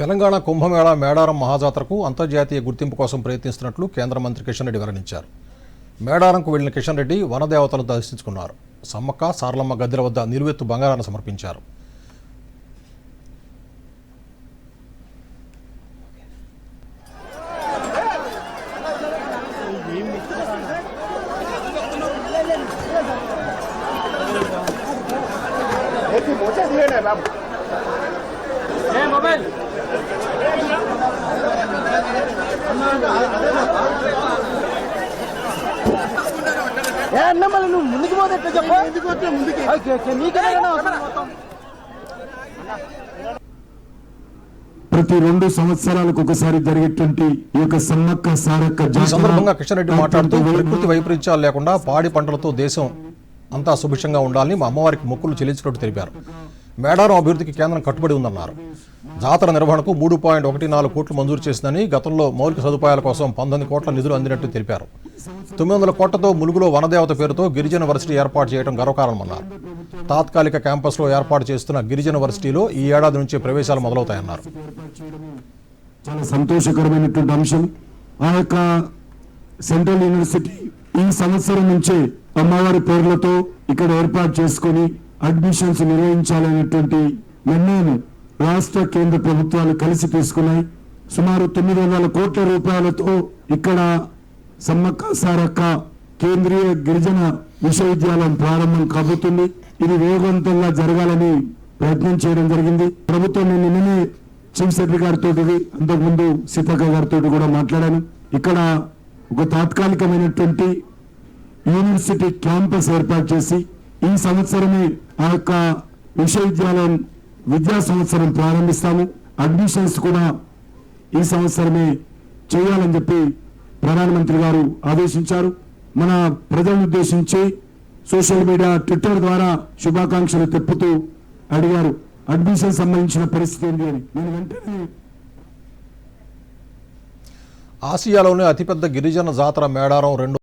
తెలంగాణ కుంభమేళ మేడారం మహాజాతరకు అంతర్జాతీయ గుర్తింపు కోసం ప్రయత్నిస్తున్నట్లు కేంద్ర మంత్రి కిషన్ రెడ్డి వెల్లడించారు మేడారంకు వెళ్ళిన కిషన్ రెడ్డి వనదేవతలను దర్శించుకున్నారు. సమ్మక్క సారలమ్మ గద్దెల వద్ద నిలువెత్తు బంగారాన్ని సమర్పించారు. ఏ అన్న మళ్ళీ నువ్వు ముందుకు పోతే ఎట్లా చెప్పు? ఎందుకు వచ్చా ముందుకి. నీకే ప్రతి రెండు సంవత్సరాలకు ఒకసారి జరిగేటువంటి ఈ యొక్క సమ్మక్క సారక్క ఈ జాతర సందర్భంగా కిషన్ రెడ్డి మాట్లాడుతూ ప్రకృతి వైపరీత్యాలు లేకుండా పాడి పంటలతో దేశం అంతా సుభిక్షంగా ఉండాలని మా అమ్మవారికి మొక్కులు చెల్లించినట్టు తెలిపారు. మేడారం అభివృద్ధికి కేంద్రం కట్టుబడి ఉందన్నారు. జాతర నిర్వహణకు మూడు పాయింట్ ఒకటి నాలుగు కోట్లు మంజూరు చేసిందని గతంలో మౌలిక సదుపాయాల కోసం పంతొమ్మిది కోట్ల నిధులు అందినట్టు తెలిపారు. తొమ్మిది వందల కోట్లతో ములుగులో వనదేవత పేరుతో గిరిజన వర్సిటీ ఏర్పాటు చేయడం గర్వకారణమన్నారు తాత్కాలిక క్యాంపస్లో ఏర్పాటు చేస్తున్న గిరిజన వర్సిటీలో ఈ ఏడాది నుంచే ప్రవేశాలు మొదలవుతాయన్నారు. చాలా సంతోషకరమైనటువంటి అంశం. ఆ యొక్క సెంట్రల్ యూనివర్సిటీ ఈ సంవత్సరం నుంచే అమ్మవారి పేర్లతో ఇక్కడ ఏర్పాటు చేసుకొని అడ్మిషన్స్ నిర్వహించాలనేటువంటి నిర్ణయం రాష్ట్ర కేంద్ర ప్రభుత్వాలు కలిసి తీసుకున్నాయి. సుమారు తొమ్మిది వందల కోట్ల రూపాయలతో ఇక్కడ సమ్మక్క సారక్క కేంద్రీయ గిరిజన విశ్వవిద్యాలయం ప్రారంభం కాబోతుంది. ఇది వేగవంతంగా జరగాలని ప్రయత్నం చేయడం జరిగింది. ప్రభుత్వం నేను నిన్ననే చీఫ్ సెక్రటరీ గారితో అంతకుముందు సీతక్క గారితో కూడా మాట్లాడాను. ఇక్కడ ఒక తాత్కాలికమైనటువంటి యూనివర్సిటీ క్యాంపస్ ఏర్పాటు చేసి ఈ సంవత్సరమే ఆ యొక్క విశ్వవిద్యాలయం విద్యా సంవత్సరం ప్రారంభిస్తాము. అడ్మిషన్స్ కూడా ఈ సంవత్సరమే చేయాలని చెప్పి ప్రధానమంత్రి గారు ఆదేశించారు. మన ప్రజలను ఉద్దేశించి సోషల్ మీడియా ట్విట్టర్ ద్వారా శుభాకాంక్షలు తెప్పుతూ అడిగారు. అడ్మిషన్ సంబంధించిన పరిస్థితి ఏంటి అని. నేను వెంటనే ఆసియాలోనే అతిపెద్ద గిరిజన జాతర మేడారం రెండు